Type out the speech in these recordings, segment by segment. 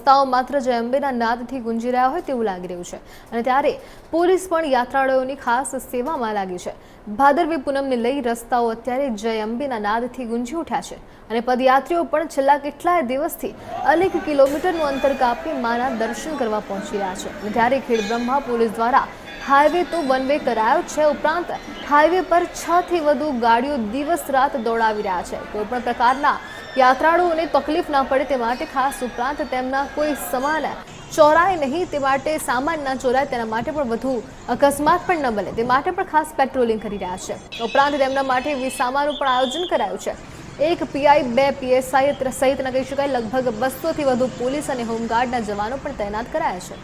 રસ્તાઓ માત્ર જય અંબેના નાદથી ગુંજી રહ્યા હોય તેવું લાગી રહ્યું છે. અને ત્યારે પોલીસ પણ યાત્રાળુઓની ખાસ સેવામાં લાગી છે. ભાદરવી પૂનમને લઈ રસ્તાઓ અત્યારે જય અંબેના નાદથી ગુંજી ઉઠ્યા છે. અને પદયાત્રીઓ પણ છેલ્લા કેટલાય દિવસથી અનેક કિલોમીટરનું અંતર કાપી માના દર્શન કરવા પહોંચી રહ્યા છે. અને ત્યારે ખેડબ્રહ્મા પોલીસ દ્વારા હાઈવે તો વન વે કરાયો છે. ઉપરાંત હાઈવે પર છ થી વધુ ગાડીઓ દિવસ રાત દોડાવી રહ્યા છે. કોઈપણ પ્રકારના યાત્રાળુઓને તકલીફ ના પડે તે માટે ખાસ ઉપરાંત તેમના કોઈ સમાન ચોરાય નહીં તે માટે સામાન ના ચોરાય તેના માટે પણ વધુ અકસ્માત પણ ન બને તે માટે પણ ખાસ પેટ્રોલિંગ કરી રહ્યા છે. ઉપરાંત તેમના માટે વિસામાનું પણ આયોજન કરાયું છે. એક પીઆઈ, બે પીએસઆઈ સહિતના કહી શકાય લગભગ બસોથી વધુ પોલીસ અને હોમગાર્ડના જવાનો પણ તૈનાત કરાયા છે.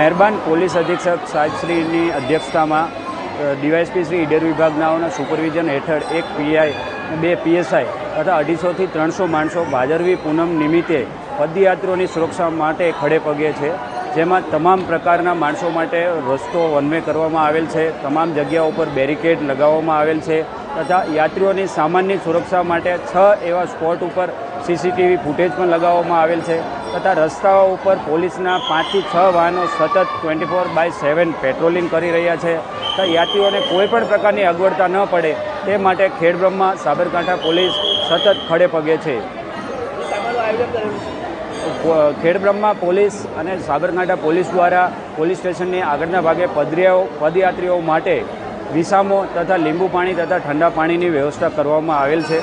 મહેરબાન પોલીસ અધિક્ષક સાહેબશ્રીની અધ્યક્ષતામાં ડીવાયસપી શ્રી ઈડર વિભાગનાઓના સુપરવિઝન હેઠળ એક પીઆઈ બે પીએસઆઈ તથા અઢીસોથી ત્રણસો માણસો ભાદરવી પૂનમ નિમિત્તે પદયાત્રીઓની સુરક્ષા માટે ખડે પગે છે. જેમાં તમામ પ્રકારના માણસો માટે રસ્તો વનવે કરવામાં આવેલ છે. તમામ જગ્યાઓ પર બેરિકેડ લગાવવામાં આવેલ છે તથા યાત્રીઓની સામાન્ય સુરક્ષા માટે છ એવા સ્પોટ ઉપર સીસીટીવી ફૂટેજ પણ લગાવવામાં આવેલ છે તથા રસ્તાઓ ઉપર પોલીસના પાંચથી છ વાહનો સતત twenty four by seven patrolling કરી રહ્યા છે. યાત્રીઓને કોઈપણ પ્રકારની અગવડતા ન પડે તે માટે ખેડબ્રહ્મા સાબરકાંઠા પોલીસ સતત ખડે પગે છે. ખેડબ્રહ્મા પોલીસ અને સાબરકાંઠા પોલીસ દ્વારા પોલીસ સ્ટેશનની આગળના ભાગે પદરિયાઓ, પદયાત્રીઓ માટે વિસામો તથા લીંબુ પાણી તથા ઠંડા પાણીની વ્યવસ્થા કરવામાં આવેલ છે.